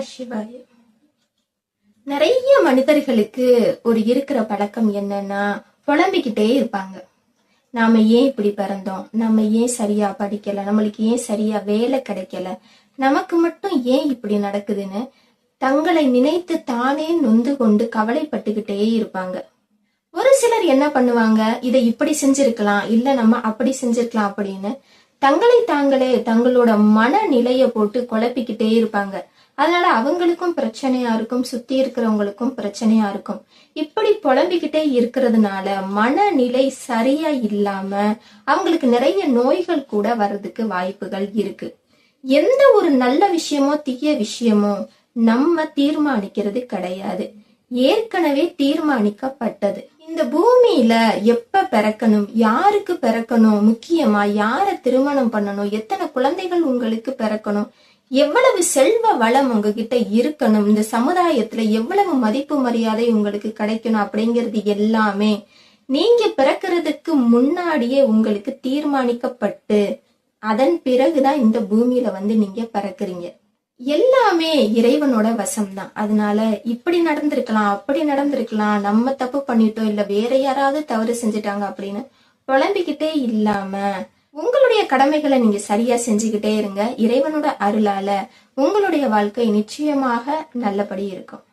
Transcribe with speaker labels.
Speaker 1: சிவாய நிறைய மனிதர்களுக்கு ஒரு இருக்கிற பழக்கம் என்னன்னா புலம்பிக்கிட்டே இருப்பாங்க. நாம ஏன் இப்படி பிறந்தோம்? நம்ம ஏன் சரியா படிக்கல? நம்மளுக்கு ஏன் சரியா வேலை கிடைக்கல? நமக்கு மட்டும் ஏன் இப்படி நடக்குதுன்னு தங்களை நினைத்து தானே நொந்து கொண்டு கவலைப்பட்டுக்கிட்டே இருப்பாங்க. ஒரு சிலர் என்ன பண்ணுவாங்க? இதை இப்படி செஞ்சிருக்கலாம் இல்ல நம்ம அப்படி செஞ்சிருக்கலாம் அப்படின்னு தங்களை தாங்களே தங்களோட மனநிலைய போட்டு குழப்பிக்கிட்டே இருப்பாங்க. அதனால அவங்களுக்கும் பிரச்சனையா இருக்கும் சுத்தி இருக்கிறவங்களுக்கும் பிரச்சனையா இருக்கும். இப்படி புலம்பிக்கிட்டே இருக்கிறதுனால மனநிலை சரியா இல்லாம அவங்களுக்கு நிறைய நோய்கள் கூட வர்றதுக்கு வாய்ப்புகள் இருக்கு. எந்த ஒரு நல்ல விஷயமோ தீய விஷயமோ நம்ம தீர்மானிக்கிறது கிடையாது. ஏற்கனவே தீர்மானிக்கப்பட்டது. இந்த பூமியில எப்ப பிறக்கணும் யாருக்கு பிறக்கணும் முக்கியமா யார திருமணம் பண்ணணும் எத்தனை குழந்தைகள் உங்களுக்கு பிறக்கணும் எவ்வளவு செல்வ வளம் உங்ககிட்ட இருக்கணும் இந்த சமுதாயத்துல எவ்வளவு மதிப்பு மரியாதை உங்களுக்கு கிடைக்கணும் அப்படிங்கிறது எல்லாமே நீங்க பிறக்கிறதுக்கு முன்னாடியே உங்களுக்கு தீர்மானிக்கப்பட்டு அதன் பிறகுதான் இந்த பூமியில வந்து நீங்க பிறக்குறீங்க. எல்லாமே இறைவனோட வசம்தான். அதனால இப்படி நடந்திருக்கலாம் அப்படி நடந்திருக்கலாம் நம்ம தப்பு பண்ணிட்டோம் இல்ல வேற யாராவது தவறு செஞ்சுட்டாங்க அப்படின்னு புலம்பிக்கிட்டே இல்லாம உங்களுடைய கடமைகளை நீங்க சரியா செஞ்சுக்கிட்டே இருங்க. இறைவனோட அருளால உங்களுடைய வாழ்க்கை நிச்சயமாக நல்லபடி இருக்கும்.